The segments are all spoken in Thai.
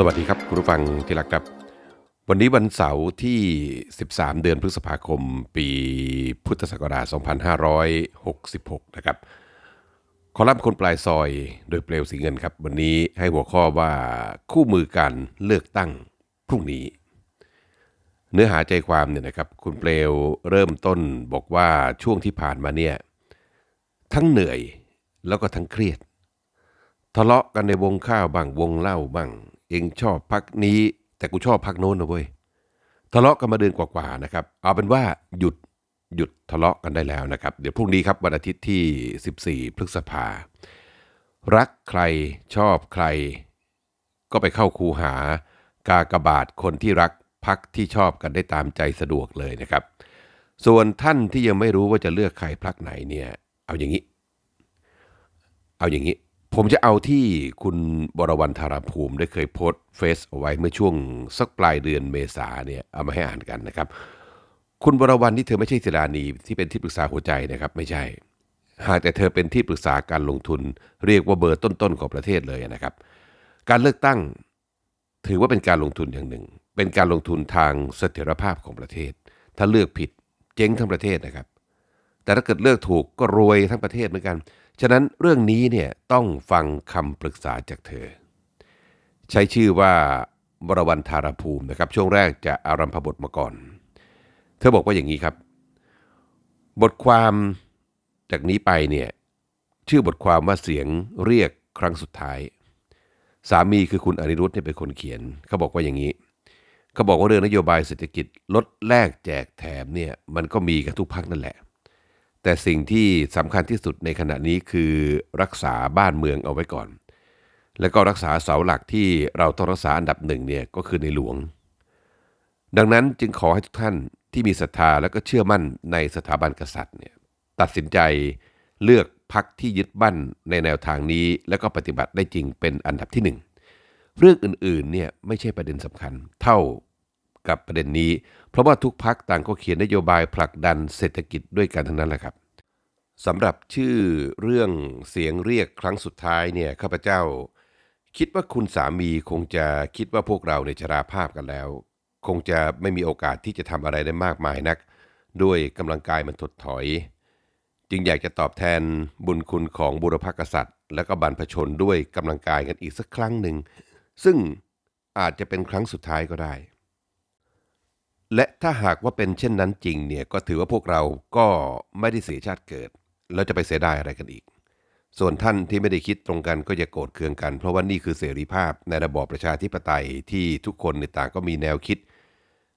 สวัสดีครับคุณผู้ฟังที่รักครับ วันนี้วันเสาร์ที่ 13 เดือนพฤษภาคม ปีพุทธศักราช 2566 นะครับ คอลัมน์คนปลายซอยโดยเปลวสีเงินครับ วันนี้ให้หัวข้อว่าคู่มือการเลือกตั้งพรุ่งนี้ เนื้อหาใจความเนี่ยนะครับคุณเปลวเริ่มต้นบอกว่าช่วงที่ผ่านมาเนี่ยทั้งเหนื่อยแล้วก็ทั้งเครียด ทะเลาะกันในวงข้าวบ้างวงเหล้าบ้าง เองชอบพักนี้ แต่กูชอบพักโน้นนะเว้ยทะเลาะกันมาเดือนกว่าๆนะครับ เอาเป็นว่าหยุดหยุดทะเลาะกันได้แล้วนะครับ เดี๋ยวพรุ่งนี้ครับวันอาทิตย์ที่ 14 พฤษภา รักใครชอบใคร ก็ไปเข้าคูหากากบาทคนที่รักพักที่ชอบกันได้ตามใจสะดวกเลยนะครับ ส่วนท่านที่ยังไม่รู้ว่าจะเลือกใครพักไหนเนี่ย เอาอย่างนี้ เอาอย่างนี้ ผมจะเอาที่คุณบรวรรณธารภูมิได้เคยโพสต์เฟซเอาไว้เมื่อช่วงสักปลายเดือนเมษาเนี่ยเอามาให้อ่านกันนะครับ คุณบรวรรณนี่เธอไม่ใช่ศิลานีที่เป็นที่ปรึกษาหัวใจนะครับ ไม่ใช่ หากแต่เธอเป็นที่ปรึกษาการลงทุน เรียกว่าเบอร์ต้นๆของประเทศเลยนะครับ การเลือกตั้งถือว่าเป็นการลงทุนอย่างหนึ่ง เป็นการลงทุนทางเสถียรภาพของประเทศ ถ้าเลือกผิดเจ๊งทั้งประเทศนะครับ แต่ถ้าเกิดเลือกถูกก็รวยทั้งประเทศเหมือนกัน ฉะนั้นเรื่องนี้เนี่ยต้องฟังคำปรึกษาจากเธอ ใช้ชื่อว่าบรวรรณธารภูมินะครับ ช่วงแรกจะอารัมพบทมาก่อน เธอบอกว่าอย่างนี้ครับ บทความจากนี้ไปเนี่ยชื่อบทความว่าเสียงเรียกครั้งสุดท้าย สามีคือคุณอนิรุทธเนี่ยเป็นคนเขียน เขาบอกว่าอย่างนี้เขาบอกว่าเรื่องนโยบายเศรษฐกิจลดแลกแจกแถมเนี่ยมันก็มีกับทุกพักนั่นแหละ แต่สิ่งที่สำคัญที่สุดในขณะนี้คือรักษาบ้านเมืองเอาไว้ก่อน แล้วก็รักษาเสาหลักที่เราต้องรักษาอันดับหนึ่งเนี่ยก็คือในหลวง ดังนั้นจึงขอให้ทุกท่านที่มีศรัทธาและก็เชื่อมั่นในสถาบันกษัตริย์เนี่ยตัดสินใจเลือกพักที่ยึดมั่นในแนวทางนี้ แล้วก็ปฏิบัติได้จริงเป็นอันดับที่หนึ่งเรื่องอื่นๆเนี่ยไม่ใช่ประเด็นสำคัญ เท่า กับประเด็นนี้ เพราะว่าทุกพักต่างก็เขียนนโยบายผลักดันเศรษฐกิจด้วยกันทั้งนั้นแหละครับสำหรับชื่อเรื่องเสียงเรียกครั้งสุดท้ายเนี่ยข้าพเจ้า คิดว่าคุณสามีคงจะคิดว่าพวกเราในยชราภาพกันแล้ว คงจะไม่มีโอกาสที่จะทำอะไรได้มากมายนัก ด้วยกำลังกายมันถดถอย จึงอยากจะตอบแทนบุญคุณของบุรพกษัตริย์ และก็บรรพชนด้วยกำลังกายกันอีกสักครั้งหนึ่งซึ่งอาจจะเป็นครั้งสุดท้ายก็ได้ และถ้าหากว่าเป็นเช่นนั้นจริงเนี่ยก็ถือว่าพวกเราก็ไม่ได้เสียชาติเกิด แล้วจะไปเสียดายอะไรกันอีก ส่วนท่านที่ไม่ได้คิดตรงกันก็อย่าโกรธเคืองกัน เพราะว่านี่คือเสรีภาพในระบอบประชาธิปไตยที่ทุกคนในต่างก็มีแนวคิด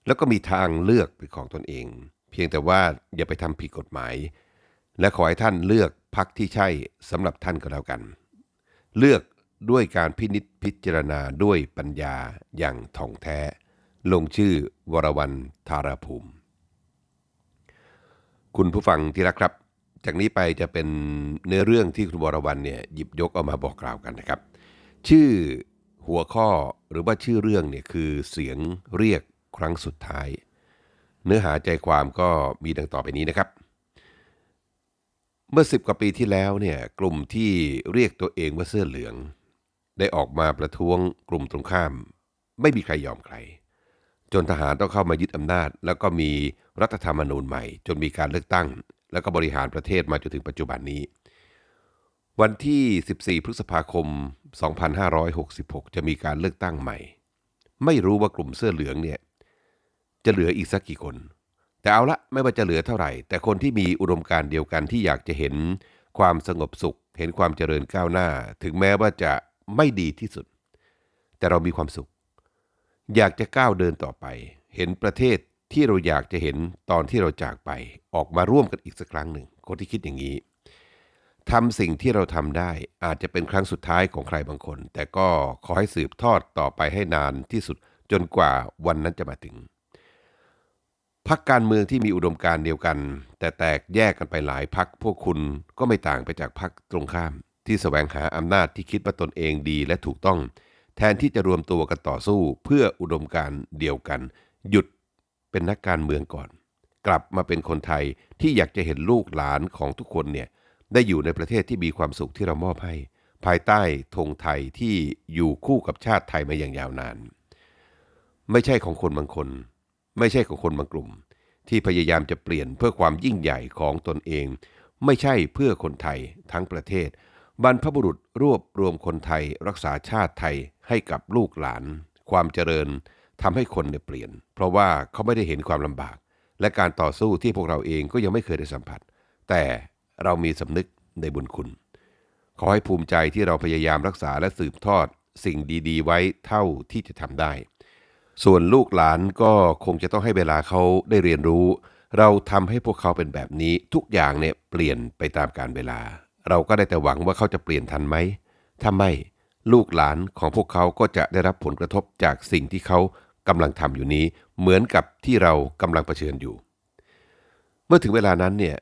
แล้วก็มีทางเลือกเป็นของตนเอง เพียงแต่ว่าอย่าไปทำผิดกฎหมาย และขอให้ท่านเลือกพักที่ใช่สำหรับท่านก็แล้วกัน เลือกด้วยการพินิจพิจารณาด้วยปัญญาอย่างถ่องแท้ ลงชื่อวรวรรณธารภูมิ คุณผู้ฟังที่รักครับ จากนี้ไปจะเป็นเนื้อเรื่องที่คุณวรวรรณเนี่ยหยิบยกเอามาบอกกล่าวกันนะครับ ชื่อหัวข้อหรือว่าชื่อเรื่องเนี่ยคือเสียงเรียกครั้งสุดท้าย เนื้อหาใจความก็มีดังต่อไปนี้นะครับ เมื่อสิบกว่าปีที่แล้วเนี่ยกลุ่มที่เรียกตัวเองว่าเสื้อเหลือง ได้ออกมาประท้วงกลุ่มตรงข้าม ไม่มีใครยอมใคร จนทหารต้องเข้ามายึดอำนาจ แล้วก็มีรัฐธรรมนูญใหม่ จนมีการเลือกตั้ง แล้วก็บริหารประเทศมาจนถึงปัจจุบันนี้ วันที่ 14 พฤษภาคม 2566 จะมีการเลือกตั้งใหม่ ไม่รู้ว่ากลุ่มเสื้อเหลืองเนี่ยจะเหลืออีกสักกี่คน แต่เอาละไม่ว่าจะเหลือเท่าไหร่ แต่คนที่มีอุดมการเดียวกันที่อยากจะเห็นความสงบสุข เห็นความเจริญก้าวหน้า ถึงแม้ว่าจะไม่ดีที่สุด แต่เรามีความสุข อยากจะก้าวเดินต่อไป เห็นประเทศที่เราอยากจะเห็นตอนที่เราจากไป ออกมาร่วมกันอีกสักครั้งหนึ่ง คนที่คิดอย่างนี้ทำสิ่งที่เราทำได้อาจจะเป็นครั้งสุดท้ายของใครบางคน แต่ก็ขอให้สืบทอดต่อไปให้นานที่สุดจนกว่าวันนั้นจะมาถึงพักการเมืองที่มีอุดมการณ์เดียวกัน แต่แตกแยกกันไปหลายพักพวกคุณก็ไม่ต่างไปจากพักตรงข้าม ที่แสวงหาอำนาจที่คิดว่าตนเองดีและถูกต้อง แทนที่จะรวมตัวกันต่อสู้เพื่ออุดมการเดียวกัน หยุดเป็นนักการเมืองก่อน กลับมาเป็นคนไทยที่อยากจะเห็นลูกหลานของทุกคนเนี่ยได้อยู่ในประเทศที่มีความสุขที่เรามอบให้ ภายใต้ธงไทยที่อยู่คู่กับชาติไทยมาอย่างยาวนาน ไม่ใช่ของคนบางคน ไม่ใช่ของคนบางกลุ่ม ที่พยายามจะเปลี่ยนเพื่อความยิ่งใหญ่ของตนเอง ไม่ใช่เพื่อคนไทยทั้งประเทศ บรรพบุรุษรวบรวมคนไทยรักษาชาติไทยให้กับลูกหลาน ความเจริญทำให้คนเนี่ยเปลี่ยน เพราะว่าเขาไม่ได้เห็นความลำบาก และการต่อสู้ที่พวกเราเองก็ยังไม่เคยได้สัมผัส แต่เรามีสำนึกในบุญคุณ ขอให้ภูมิใจที่เราพยายามรักษาและสืบทอดสิ่งดีๆ ไว้เท่าที่จะทำได้ ส่วนลูกหลานก็คงจะต้องให้เวลาเขาได้เรียนรู้ เราทำให้พวกเขาเป็นแบบนี้ทุกอย่างเนี่ยเปลี่ยนไปตามกาลเวลา เราก็ได้แต่หวังว่าเขาจะเปลี่ยนทันไหม ถ้าไม่ลูกหลานของพวกเขาก็จะได้รับผลกระทบจากสิ่งที่เขากำลังทำอยู่นี้ เหมือนกับที่เรากำลังเผชิญอยู่ เมื่อถึงเวลานั้นเนี่ย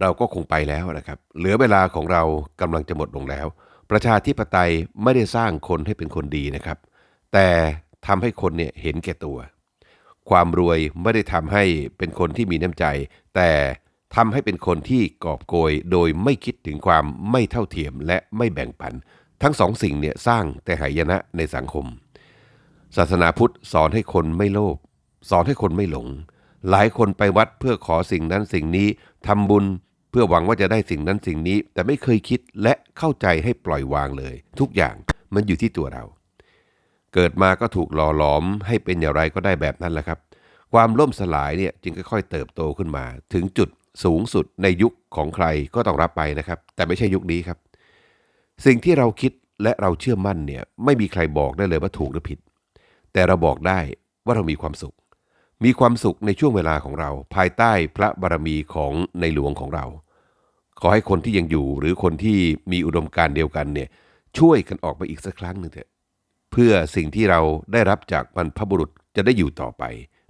เราก็คงไปแล้วนะครับ เหลือเวลาของเรากำลังจะหมดลงแล้ว ประชาธิปไตยไม่ได้สร้างคนให้เป็นคนดีนะครับ แต่ทำให้คนเนี่ยเห็นแก่ตัว ความรวยไม่ได้ทำให้เป็นคนที่มีน้ำใจ แต่ ทำให้เป็นคนที่กอบโกยโดยไม่คิดถึงความไม่เท่าเทียมและไม่แบ่งปัน ทั้งสองสิ่งเนี่ยสร้างแต่หายนะในสังคม ศาสนาพุทธสอนให้คนไม่โลภสอนให้คนไม่หลง หลายคนไปวัดเพื่อขอสิ่งนั้นสิ่งนี้ทำบุญเพื่อหวังว่าจะได้สิ่งนั้นสิ่งนี้ แต่ไม่เคยคิดและเข้าใจให้ปล่อยวางเลย ทุกอย่างมันอยู่ที่ตัวเรา เกิดมาก็ถูกหล่อหลอมให้เป็นอย่างไรก็ได้แบบนั้นแหละครับ ความล่มสลายเนี่ยจึงค่อยๆเติบโตขึ้นมา ถึงจุด สูงสุดในยุคของใครก็ต้องรับไปนะครับ แต่ไม่ใช่ยุคนี้ครับ สิ่งที่เราคิดและเราเชื่อมั่นเนี่ยไม่มีใครบอกได้เลยว่าถูกหรือผิด แต่เราบอกได้ว่าเรามีความสุข มีความสุขในช่วงเวลาของเรา ภายใต้พระบารมีของในหลวงของเรา ขอให้คนที่ยังอยู่หรือคนที่มีอุดมการณ์เดียวกันเนี่ยช่วยกันออกมาอีกสักครั้งหนึ่งเถอะเพื่อสิ่งที่เราได้รับจากบรรพบุรุษจะได้อยู่ต่อไป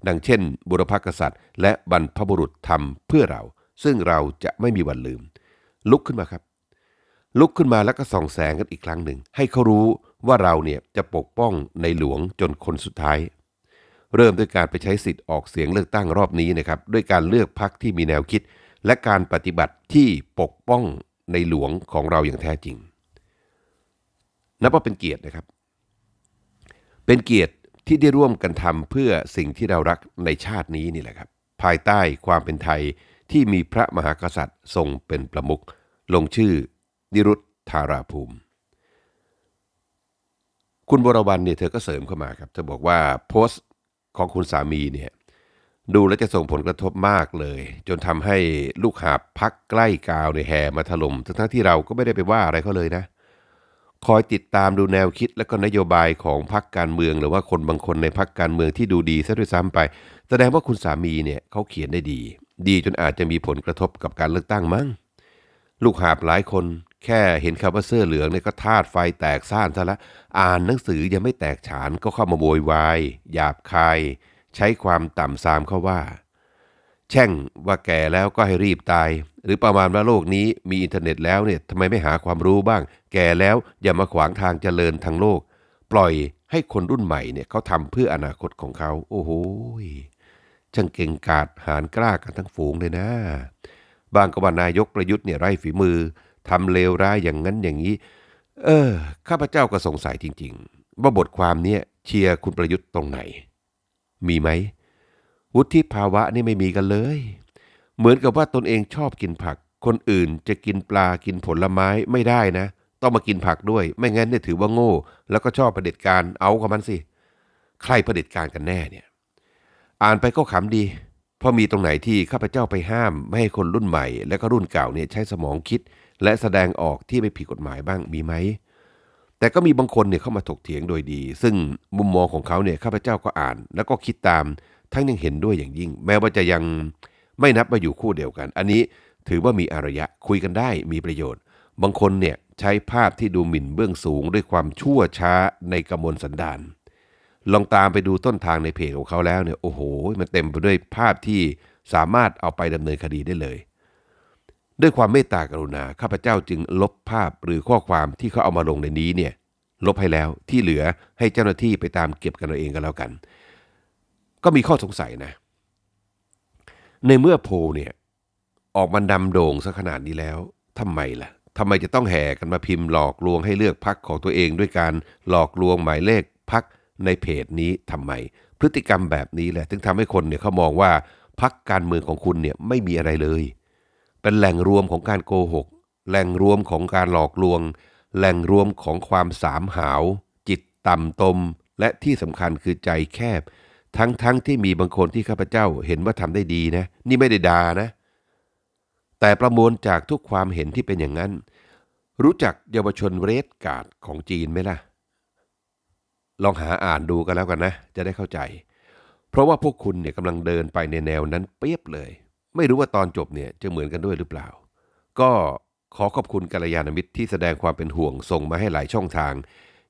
ดังเช่น บุรพกษัตริย์ และบรรพบุรุษทำเพื่อเรา ซึ่งเราจะไม่มีวันลืม ลุกขึ้นมาครับ ลุกขึ้นมาแล้วก็ส่องแสงกันอีกครั้งหนึ่ง ให้เขารู้ว่าเราเนี่ยจะปกป้องในหลวงจนคนสุดท้าย เริ่มด้วยการไปใช้สิทธิ์ออกเสียงเลือกตั้งรอบนี้นะครับด้วยการเลือกพรรคที่มีแนวคิด และการปฏิบัติที่ปกป้องในหลวงของเราอย่างแท้จริงนับว่าเป็นเกียรตินะครับ เป็นเกียรติ ที่ได้ร่วมกันทำเพื่อสิ่งที่เรารักในชาตินี้นี่แหละครับ ภายใต้ความเป็นไทยที่มีพระมหากษัตริย์ทรงเป็นประมุขลงชื่อ นิรุตธาราภูมิ คุณบรวรรณเนี่ยเธอก็เสริมเข้ามาครับเธอบอกว่าโพสต์ของคุณสามีเนี่ยดูแล้วจะส่งผลกระทบมากเลย จนทำให้ลูกหาบพักใกล้กาวในแห่มาถล่มทั้งที่เราก็ไม่ได้ไปว่าอะไรเขาเลยนะ คอยติดตามดูแนวคิดและก็นโยบายของพรรคการเมือง หรือว่าคนบางคนในพรรคการเมืองที่ดูดีซะด้วยซ้ำไป แสดงว่าคุณสามีเนี่ยเขาเขียนได้ดี ดีจนอาจจะมีผลกระทบกับการเลือกตั้งมั้งลูกหาบหลายคนแค่เห็นคำว่าเสื้อเหลืองเนี่ยก็ธาตุไฟแตกซ่านซะละ อ่านหนังสือยังไม่แตกฉานก็เข้ามาโวยวายหยาบคาย ใช้ความต่ำซามเขาว่า แช่งว่าแก่แล้วก็ให้รีบตาย หรือประมาณว่าโลกนี้มีอินเทอร์เน็ตแล้วเนี่ยทำไมไม่หาความรู้บ้าง แก่แล้วอย่ามาขวางทางเจริญทางโลก ปล่อยให้คนรุ่นใหม่เนี่ยเขาทำเพื่ออนาคตของเขา โอ้โหช่างเก่งกาจหารกล้ากันทั้งฝูงเลยนะ บางก็ว่านายกประยุทธ์เนี่ยไร้ฝีมือทำเลวร้ายอย่างนั้นอย่างนี้ เออ ข้าพเจ้าก็สงสัยจริง ๆ ว่าบทความเนี้ยเชียร์คุณประยุทธ์ตรงไหน มีไหม วุฒิภาวะนี่ไม่มีกันเลย เหมือนกับว่าตนเองชอบกินผัก คนอื่นจะกินปลากินผลไม้ไม่ได้นะ ต้องมากินผักด้วย ไม่งั้นเนี่ยถือว่าโง่ แล้วก็ชอบประเด็จการเอากับมันสิ ใครประเด็จการกันแน่เนี่ย อ่านไปก็ขำดี เพราะมีตรงไหนที่ข้าพเจ้าไปห้าม ไม่ให้คนรุ่นใหม่ และก็รุ่นเก่าเนี่ยใช้สมองคิด และแสดงออกที่ไม่ผิดกฎหมายบ้างมีไหมแต่ก็มีบางคนเนี่ยเข้ามาถกเถียงโดยดี ซึ่งมุมมองของเขาเนี่ยข้าพเจ้าก็อ่าน แล้วก็คิดตาม ทั้งยังเห็นด้วยอย่างยิ่ง แม้ว่าจะยังไม่นับมาอยู่คู่เดียวกัน อันนี้ถือว่ามีอารยะคุยกันได้มีประโยชน์ บางคนเนี่ยใช้ภาพที่ดูหมิ่นเบื้องสูงด้วยความชั่วช้าในกำมลสันดานลองตามไปดูต้นทางในเพจของเขาแล้วเนี่ยโอ้โห มันเต็มไปด้วยภาพที่สามารถเอาไปดำเนินคดีได้เลย ด้วยความเมตตากรุณาข้าพเจ้าจึงลบภาพหรือข้อความที่เขาเอามาลงในนี้เนี่ยลบให้แล้วที่เหลือให้เจ้าหน้าที่ไปตามเก็บกันเอาเองกันแล้วกัน ก็มีข้อสงสัยนะ ในเมื่อโพลเนี่ยออกมาดำโด่งซะขนาดนี้แล้วทำไมล่ะทำไมจะต้องแห่กันมาพิมพ์หลอกลวงให้เลือกพักของตัวเองด้วยการหลอกลวงหมายเลขพักในเพจนี้ทำไม พฤติกรรมแบบนี้แหละถึงทำให้คนเนี่ยเขามองว่าพักการเมืองของคุณเนี่ยไม่มีอะไรเลย เป็นแหล่งรวมของการโกหก แหล่งรวมของการหลอกลวง แหล่งรวมของความสามหาว จิตต่ำตม และที่สำคัญคือใจแคบ ทั้งๆทที่มีบางคนที่ข้าพเจ้าเห็นว่าทำได้ดีนะ นี่ไม่ได้ดานะ แต่ประมวลจากทุกความเห็นที่เป็นอย่างนั้น รู้จักเยาวชนเรดการ์ดของจีนไหมล่ะ ลองหาอ่านดูกันแล้วกันนะ จะได้เข้าใจ เพราะว่าพวกคุณเนี่ยกำลังเดินไปในแนวนั้นเปียบเลย ไม่รู้ว่าตอนจบเนี่ยจะเหมือนกันด้วยหรือเปล่า ก็ขอขอบคุณกัลยาณมิตรที่แสดงความเป็นห่วงส่งมาให้หลายช่องทาง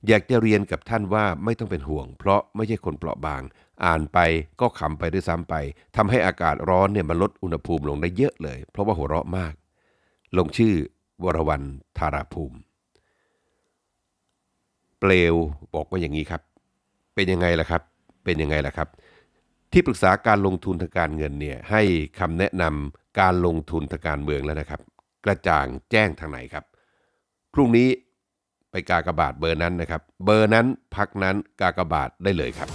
อยากจะเรียนกับท่านว่าไม่ต้องเป็นห่วง เพราะไม่ใช่คนเปราะบาง อ่านไปก็ขำไปด้วยซ้ำไปทำให้อากาศร้อนเนี่ยมันลดอุณหภูมิลงได้เยอะเลย เพราะว่าหัวเราะมาก ลงชื่อวรวันธาราภูมิ เปลวบอกว่าอย่างนี้ครับ เป็นยังไงล่ะครับ เป็นยังไงล่ะครับ ที่ปรึกษาการลงทุนทางการเงินเนี่ยให้คำแนะนำการลงทุนทางการเมืองแล้วนะครับ กระจ่างแจ้งทางไหนครับ พรุ่งนี้ ไปกากบาทเบอร์นั้นนะครับ เบอร์นั้นพักนั้นกากบาทได้เลยครับ